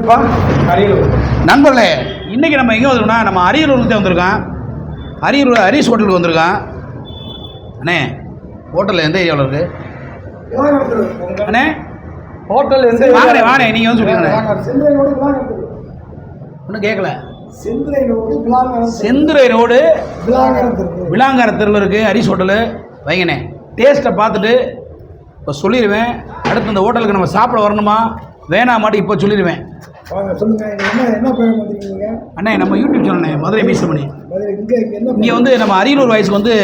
பேருப்பா அரியலூர். நண்பர்களே இன்றைக்கி நம்ம எங்கே வந்திருக்கோம்னா நம்ம அரியலூருக்கு தான் வந்திருக்கோம். அரியலூர் ஹரிஸ் ஹோட்டலுக்கு வந்திருக்கோம். அண்ணே ஹோட்டலில் எந்த ஏரியாவில் இருக்குது அண்ணே ஹோட்டல் எந்த வாங்கண்ணே வாங்கண்ணே நீங்கள் வந்து சொல்லிடுங்க ஒன்றும் கேட்கல. செந்துரை ரோடு விளாங்கர தெருவில் இருக்குது ஹரிஸ் ஹோட்டலு. வைங்கண்ணே டேஸ்ட்டை பார்த்துட்டு இப்போ சொல்லிடுவேன். அடுத்து இந்த ஹோட்டலுக்கு நம்ம சாப்பிட வரணுமா? வேணாம் மாட்டி இப்போ சொல்லிடுவேன். அண்ணே நம்ம யூடியூப் சேனல்ண்ணே மதுரை மீசமணி இங்கே வந்து நம்ம அரியலூர் வயசுக்கு வந்து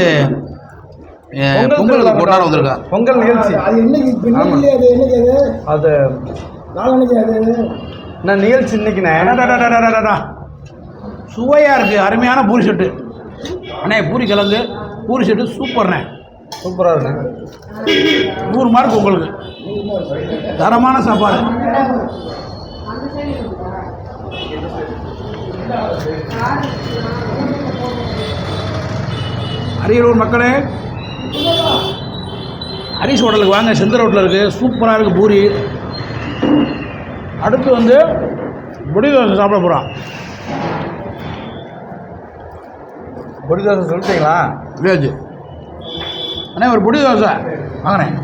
பொங்கல் கொண்டாட வந்திருக்கா? பொங்கல் நிகழ்ச்சி. அது நான் நிகழ்ச்சி இன்னைக்குண்ணே? அடடடடடடடா. சுவையா இருக்கு. அருமையான பூரி செட்டு. அண்ணே பூரி கிழங்கு பூரி செட்டு சூப்பர்ண்ணே. சூப்பராக இருக்குண்ணே நூறு மார்க் உங்களுக்கு. தரமான சாப்பாடு. அரியலூர் மக்களே. ஹரிஸ் ஹோட்டலுக்கு வாங்க செந்தர் ஹோட்டல் இருக்குது சூப்பராக இருக்குது பூரி. அடுத்து வந்து பொடி தோசை சாப்பிட போகிறோம் பொடி தோசை சொல்லிட்டீங்களா? வில்லேஜ் அண்ணே ஒரு பொடி தோசை. வாங்கினேன்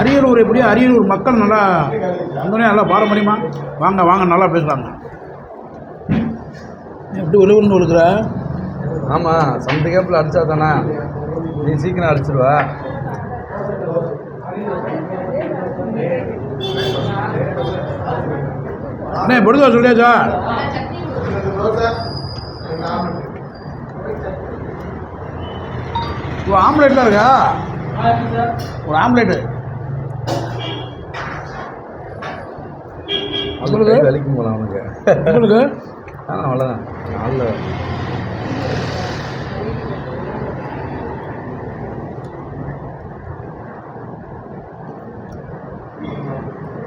அரியலூர் எப்படி? அரியலூர் மக்கள் நல்லா அங்கே நல்லா பாரம்பரியமா வாங்க வாங்க நல்லா பேசுகிறாங்க எப்படி ஒளிவுன்னு இருக்கிற ஆமாம் சமத்து கேப்பில் அடித்தா தானே? நீ சீக்கிரம் அடிச்சிருவ. அண்ணே பொடி தோசை சொல்லியாச்சா? ஒரு ஆம்லேட்லாம் இருக்கா? ஒரு ஆம்லேட்டு. உங்களுக்கு? வலிக்கும் போல அவனுக்கு. உங்களுக்கு? ஆ அவ்வளோதான் நல்ல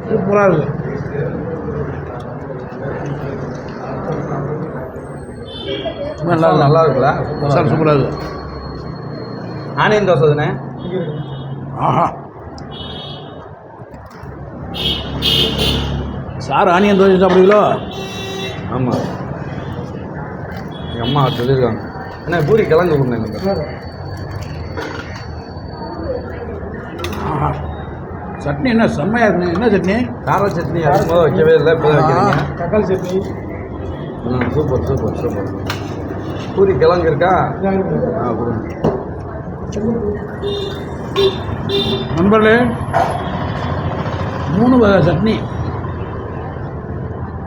சூப்பராக இருக்கு. நல்லா நல்லா இருக்குல்ல? சார் சூப்பராக இருக்கு. ஆனியன் தோசை தானே? ஆஹா. சார் ஆனியன் தோசை சாப்பிடுவீங்களோ? ஆமாம் எங்கள் அம்மா சொல்லியிருக்காங்க. அண்ணா பூரி கிழங்கு கொடுங்க சட்னி என்ன செம்மையாக இருக்குங்க என்ன சட்னி? கார சட்னி அதுக்கும் வைக்கவே இல்லை இப்போ வைக்கிறீங்க. தக்காளி சட்னி. ம் சூப்பர் சூப்பர் சூப்பர். பூரி கிழங்கு இருக்கா. ஆ கொடுங்க. நண்பர்களே மூணு வகை சட்னி.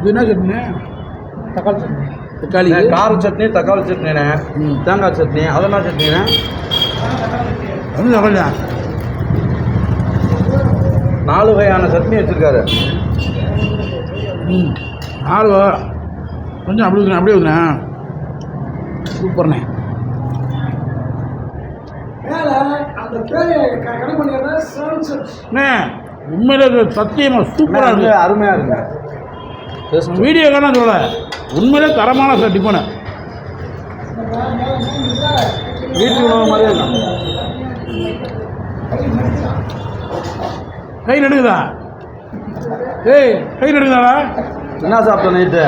என்ன சட்னி? தக்காளி சட்னி. தக்காளி? கார சட்னி தக்காளி சட்னிண்ணே. ம். தேங்காய் சட்னி. அதெல்லாம் சட்னிண்ணே? தக்காளி நாலு வகையான சட்னி வச்சுருக்காரு. ம். நாலு கொஞ்சம் அப்படி ஊற்றுனேன் அப்படியே ஊற்றுனேன் சூப்பர்ண்ணே. அண்ணே உண்மையிலே இது சத்தியமா சூப்பராக இருக்கு. அருமையாக டேஸ்ட் வீடியோ காண சொல்ல உண்மையிலே தரமான சார் டிஃபனு வீட்டு உணவு மாதிரியே இருக்கும். கை நடுக்குதா ஏய் கை நடுக்குதாடா என்ன சாப்பிட்ட நைட்டு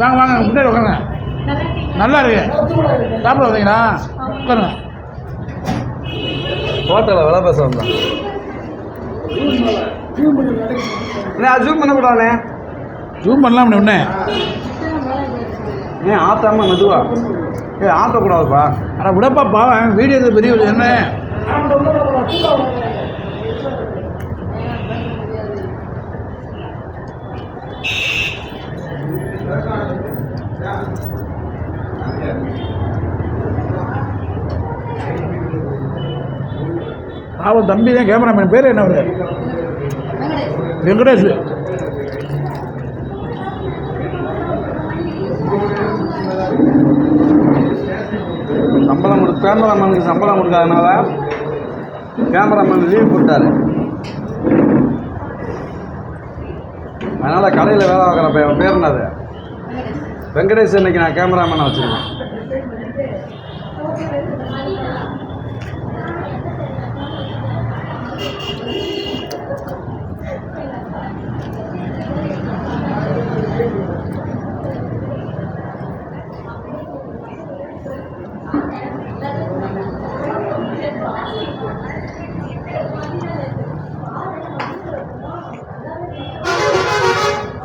வாங்க வாங்க முன்னாடி உட்காருங்க. நல்லா இருக்கு. சாப்பிட வந்தீங்களா? உட்காருங்க. ஹோட்டலில் விலை பேச வந்தான். ஜூம் பண்ணக்கூடாதுண்ணே ஜூம் பண்ணலாம் ஒன்று ஏன் ஆத்தாம மெதுவா. ஏ ஆட்டக்கூடாதுப்பா ஆனால் விடப்பா பாவன் வீடியோ பெரிய என்ன? பாவம் தம்பி தான் கேமராமேன். பேர் என்ன அவர்? வெங்கடேஷ். சம்பளம் கொடு கேமராமேனுக்கு சம்பளம் கொடுக்காதனால கேமராமேன் லீவ் கொடுத்தாரு அதனால் கடையில் வேலை பார்க்குற பேர் என்னது? வெங்கடேஷ் இன்னைக்கு நான் கேமராமேனை வச்சுருக்கேன்.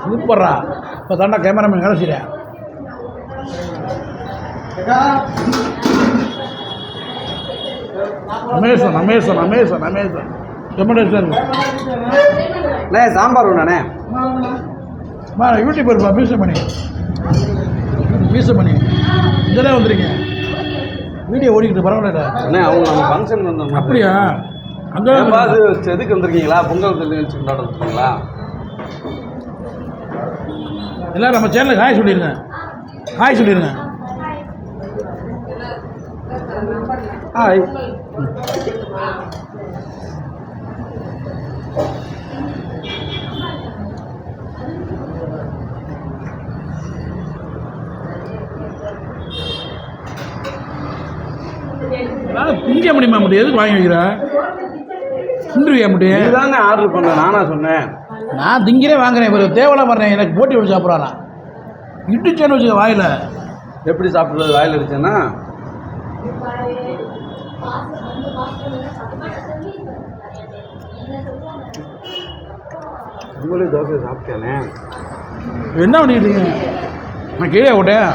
சூப்பர்ரா. இப்போ தாண்டா கேமராமேன் வேலை செய்கிறேன் அமேசன் அமேசன் அமேசன் அமேசன். ரெமடேஷன் அண்ணே சாம்பார் ஒன்றாண்ணே மா யூடியூப் இருப்பா மீச பண்ணி மீச பண்ணி இதெல்லாம் வந்துருங்க வீடியோ ஓடிக்கிட்டு பரவாயில்ல அண்ணே அவங்க நம்ம ஃபங்க்ஷன் வந்தோம் அப்படியா? அங்கே அது எதுக்கு வந்திருக்கீங்களா? பொங்கல் நிகழ்ச்சி கொண்டாட வந்திருக்கீங்களா? எல்லாரும் நம்ம சேனலுக்கு ஹாய் சொல்லிடுங்க ஹாய் சொல்லிடுங்க ஹாய் நான் திங்க முடியுமா முடியும் எதுக்கு வாங்கி வைக்கிற தின்றுவியா முடியும் இதுதானே ஆர்டர் பண்ண நானா சொன்னேன். நான் திங்கிறே வாங்குறேன் இவர் தேவலாம் வர்றேன் எனக்கு போட்டி வச்சு சாப்பிட்றானா இட்டுச்சேன்னு வச்சுக்க வாயில். எப்படி சாப்பிட்றது வாயில் அடிச்சேன்னா உங்களே தோசை சாப்பிட்டேனே. என்ன பண்ணிட்டு இருக்கீங்க? நான் கீழே விட்டேன்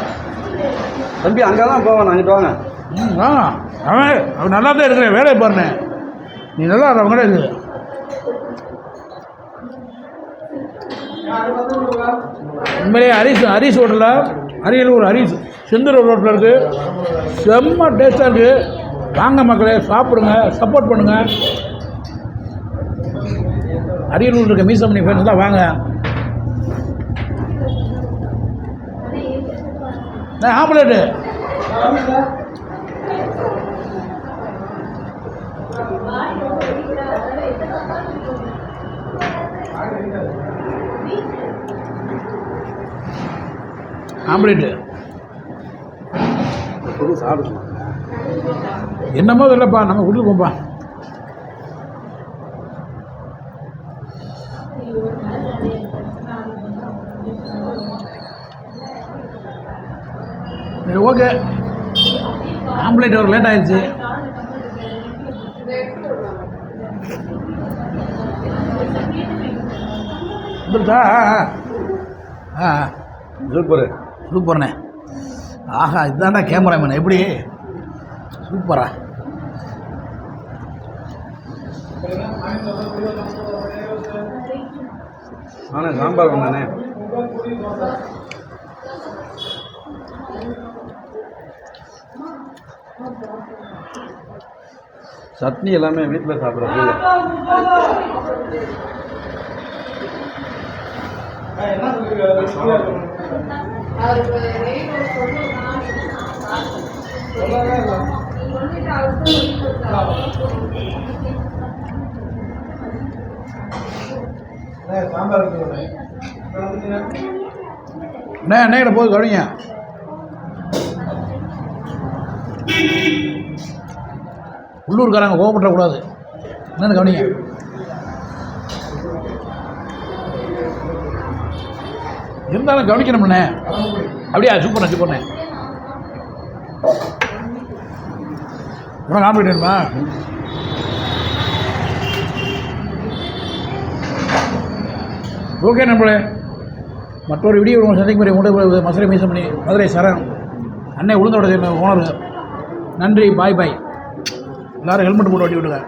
தம்பி அங்கே தான் போவேன் அங்கிட்டு வாங்க ம் ஆ அவன் அவன் நல்லா தான் இருக்கிறேன் வேலையை பாருங்க நீ நல்லா அவங்க கூட இருக்குது உண்மையிலே ஹரிஸ் ஹரிஸ் ஹோட்டலில் அரியலூர் ஹரிஸ் செந்தூர் ரோட்டில் இருக்குது செம்ம டேஸ்ட்டாக இருக்குது வாங்க மக்களே சாப்பிடுங்க சப்போர்ட் பண்ணுங்கள் அரியலூர் இருக்க மீசமணி ஃபேன்ஸ் தான் வாங்க. ஆம்புலேட்டு ஆம்லேட்டு. என்னமோ இல்லைப்பா நம்ம கொடுத்து போம்பா சரி ஓகே. ஆம்லேட் ஒரு லேட் ஆயிடுச்சு. வந்துருச்சா ஆ சூப்பரு. சூப்பர்ண்ணே. ஆஹா இதுதான்டா கேமராமேன் எப்படி? சூப்பரா. நானே சாம்பார் வந்தானே சட்னி எல்லாமே வீட்டில் சாப்பிட்றது அண்ணே அண்ணே போது கவனிங்க. உள்ளூர்காரங்க கோவப்படக்கூடாது. என்னன்னு கவனிங்க. இருந்தாலும் கவனிக்கணும்ண்ணே அப்படியா? சூப்பர்ண்ணே சூப்பர்ண்ணே. உனக்கு ஆம்லேட் வேணுமா? ஓகே நம்மளே மற்றொரு வீடியோ சந்திக்கும் முறை உண்டு மதுரை மீசம் பண்ணி மதுரை சரண். அன்னை உளுந்தோட ஓனர். நன்றி பாய் பாய் எல்லாரும் ஹெல்மெட் போட்டு வண்டி விடுங்க